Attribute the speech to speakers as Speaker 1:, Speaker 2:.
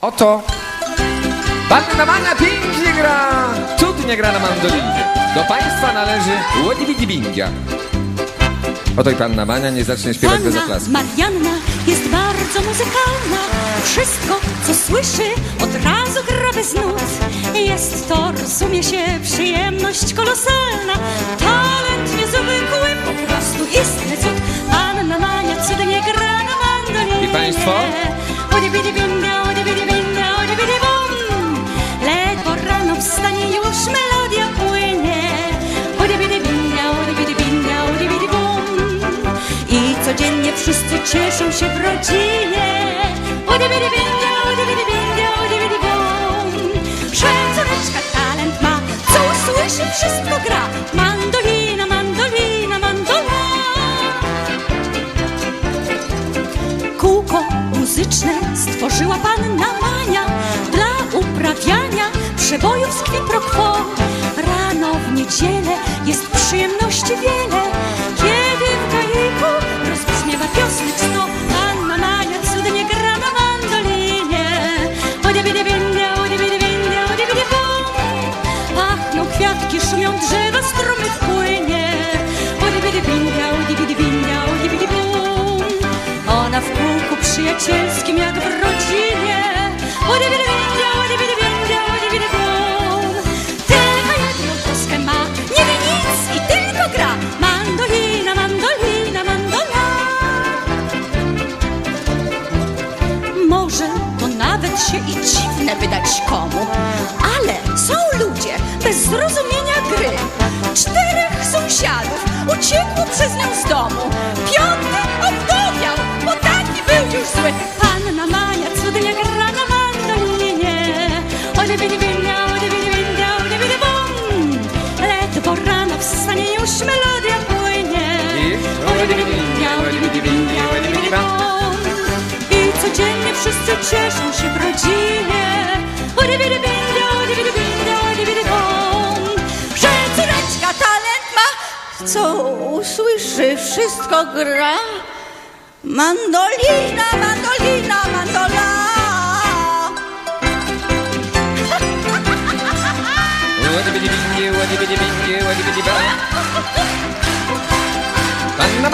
Speaker 1: Oto Panna Mania pięknie gra, cudnie gra na mandolinie. Do państwa należy Łodibidibingia. Oto i panna Mania nie zacznie śpiewać bez oklasku.
Speaker 2: Marianna jest bardzo muzykalna. Wszystko, co słyszy, od razu gra bez nut. Jest to, rozumie się, przyjemność kolosalna. Talent niezwykły, po prostu istny cud. Panna Mania cudnie gra na mandolinie.
Speaker 1: I państwo?
Speaker 2: Odibidibinga, wszyscy cieszą się w rodzinie. Odibidibinga, odibidibinga, odibidibum. Przecóreczka talent ma, co usłyszy, wszystko gra. Mandolina, mandolina, mandola. Kółko muzyczne stworzyła panna Mania Dla uprawiania przebojów z quid Rano w niedzielę jest przyjemności przyjacielskim jak w rodzinie Tylko jedną troskę ma, nie wie nic i tylko gra Mandolina, mandolina, mandola może to nawet się i dziwne wydać komu, ale są ludzie bez zrozumienia gry. Czterech sąsiadów uciekło przez nią z domu. Piąty był już zły. Panna Mania cudnie gra na mandolinie. Odibidibindia, odibidibindia, odibidibum. Ledwo rano wstanie już melodia płynie.
Speaker 1: I odibidibindia, odibidibindia, odibidibum.
Speaker 2: I codziennie wszyscy cieszą się w rodzinie. Odibidibindia, odibidibindia, odibidibum. Że córeczka talent ma, co usłyszy, wszystko gra. Mandolina, mandolina, mandola.
Speaker 1: Łodibidibingi, łodibidibingi, łodibidiba. Panna